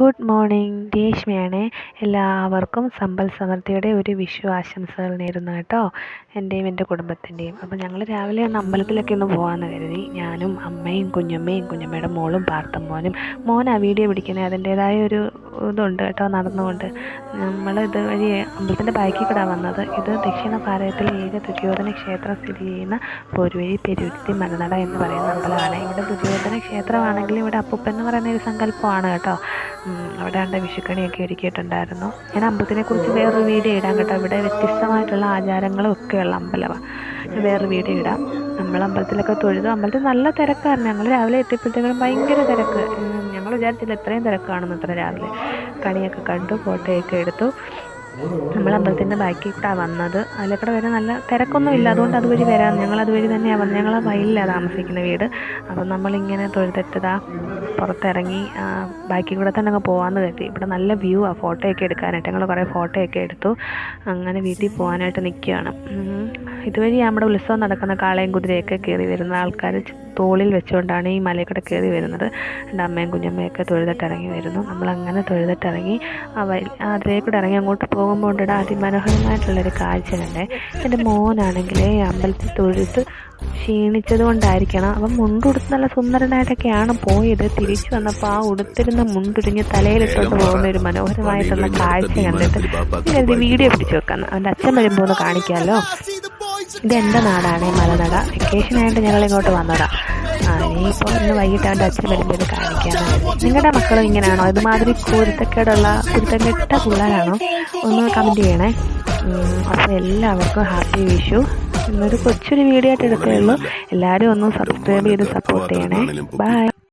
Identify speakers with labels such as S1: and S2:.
S1: Good morning രേഷ്മയാണ്. എല്ലാവർക്കും സമ്പൽ സമൃദ്ധിയുടെ ഒരു വിഷു ആശംസകൾ നേരുന്നു കേട്ടോ എന്റെയും എന്റെ കുടുംബത്തിന്റെയും അപ്പോൾ ഞങ്ങൾ രാവിലെ ഒന്ന് അമ്പലത്തിലൊക്കെ ഒന്ന് പോകാമെന്ന് കരുതി. ഞാനും അമ്മയും കുഞ്ഞമ്മയും കുഞ്ഞമ്മയുടെ മോളും പാർത്തമ്മോനും മോനാ. വീഡിയോ പിടിക്കുന്നത് അതിന്റേതായ ഒരു ഇതുണ്ട് കേട്ടോ നടന്നുകൊണ്ട്. നമ്മൾ ഇത് വഴി അമ്പലത്തിന്റെ ബാക്കിൽ കൂടെ വന്നത്. ഇത് ദക്ഷിണ ഭാരതത്തിലെ ഏക ദുര്യോധന ക്ഷേത്രം സ്ഥിതി ചെയ്യുന്ന പോരുവഴി പെരുത്തി മലനട എന്ന് പറയുന്ന അമ്പലമാണ്. ഇവിടെ ദുര്യോധന ക്ഷേത്രമാണെങ്കിലും ഇവിടെ അപ്പൂപ്പൻ എന്ന് പറയുന്ന ഒരു സങ്കല്പമാണ് കേട്ടോ. അവിടെ കണ്ട വിഷുക്കണിയൊക്കെ ഒരുക്കിയിട്ടുണ്ടായിരുന്നു. ഞാൻ അമ്പലത്തിനെ കുറിച്ച് വേറൊരു വീഡിയോ ഇടാം കേട്ടോ. ഇവിടെ വ്യത്യസ്തമായിട്ടുള്ള ആചാരങ്ങളും ഒക്കെയുള്ള അമ്പലമാണ് ഞാൻ വേറൊരു വീഡിയോ ഇടാം. നമ്മൾ അമ്പലത്തിലൊക്കെ തൊഴുതു. അമ്പലത്തിൽ നല്ല തിരക്കായിരുന്നു. ഞങ്ങൾ രാവിലെ എത്തിയപ്പോഴത്തേക്കും ഭയങ്കര തിരക്ക്. ഞങ്ങൾ വിചാരിച്ചില്ല ഇത്രയും തിരക്കാണെന്ന്. ഇത്ര രാവിലെ കണിയൊക്കെ കണ്ടു ഫോട്ടോയൊക്കെ എടുത്തു. നമ്മൾ അമ്പലത്തിന്റെ ഇട്ടാ വന്നത്. അതിലേക്കൂടെ വരെ നല്ല തിരക്കൊന്നും ഇല്ല അതുകൊണ്ട് അതുവഴി വരാം. ഞങ്ങൾ അതുവഴി തന്നെയാണ് വന്നത്. ഞങ്ങൾ വയലിലാണ് താമസിക്കുന്ന വീട്. അപ്പം നമ്മളിങ്ങനെ തൊഴുതിട്ടതാ പുറത്തിറങ്ങി ആ, ബാക്കി കൂടെ തന്നെ അങ്ങ് പോകാമെന്ന് കരുതി. ഇവിടെ നല്ല വ്യൂ ആ ഫോട്ടോയൊക്കെ എടുക്കാനായിട്ട്. ഞങ്ങൾ കുറേ ഫോട്ടോയൊക്കെ എടുത്തു. അങ്ങനെ വീട്ടിൽ പോകാനായിട്ട് നിൽക്കുകയാണ്. ഇതുവഴി നമ്മുടെ ഉത്സവം നടക്കുന്ന കാളയും കുതിരയൊക്കെ കയറി വരുന്ന ആൾക്കാർ തോളിൽ വെച്ചുകൊണ്ടാണ് ഈ മലയിൽ കൂടെ കയറി വരുന്നത്. എന്റെ അമ്മയും കുഞ്ഞമ്മയൊക്കെ തൊഴുതിട്ടിറങ്ങി വരുന്നു. നമ്മളങ്ങനെ തൊഴുതിട്ടിറങ്ങി ആ വൈ ആ കൂടെ ഇറങ്ങി അങ്ങോട്ട് പോകുമ്പോൾ ഉണ്ടിടാ അതിമനോഹരമായിട്ടുള്ളൊരു കാഴ്ച കണ്ടേ. എന്റെ മോനാണെങ്കിൽ ഈ അമ്പലത്തിൽ തൊഴുത്ത് ക്ഷീണിച്ചത് കൊണ്ടായിരിക്കണം അപ്പം മുണ്ടുടുത്ത് നല്ല സുന്ദരനായിട്ടൊക്കെയാണ് പോയത്. തിരിച്ചു വന്നപ്പോൾ ആ ഉടുത്തിരുന്ന മുണ്ടുരിഞ്ഞ് തലയിലിട്ടോണ്ട് പോകുന്ന ഒരു മനോഹരമായിട്ടുള്ള കാഴ്ച കണ്ടിട്ട് ഇത് വീഡിയോ പിടിച്ചു വെക്കാം. അവന്റെ അച്ഛൻ വരുമ്പോൾ ഒന്ന് കാണിക്കാമല്ലോ. ഇത് എന്റെ നാടാണ് മലനട. വെക്കേഷനായിട്ട് ഞങ്ങൾ ഇങ്ങോട്ട് വന്നതാ ഇനിയിപ്പോൾ ഇന്ന് വൈകിട്ട് അവന്റെ അച്ഛൻ വരുമ്പോൾ കാണിക്കാൻ നിങ്ങളുടെ മക്കളും ഇങ്ങനെയാണോ? ഇതുമാതിരി കുരുത്തക്കേടുള്ള കുരുത്തക്കെട്ട പിള്ളേരാണോ? ഒന്ന് കമന്റ് ചെയ്യണേ. അപ്പോൾ എല്ലാവർക്കും ഹാപ്പി വിഷു. ഇന്നൊരു കൊച്ചൊരു വീഡിയോ ആയിട്ട് എടുത്തേ ഉള്ളൂ. എല്ലാവരും ഒന്ന് സബ്സ്ക്രൈബ് ചെയ്ത് സപ്പോർട്ട് ചെയ്യണേ. ബൈ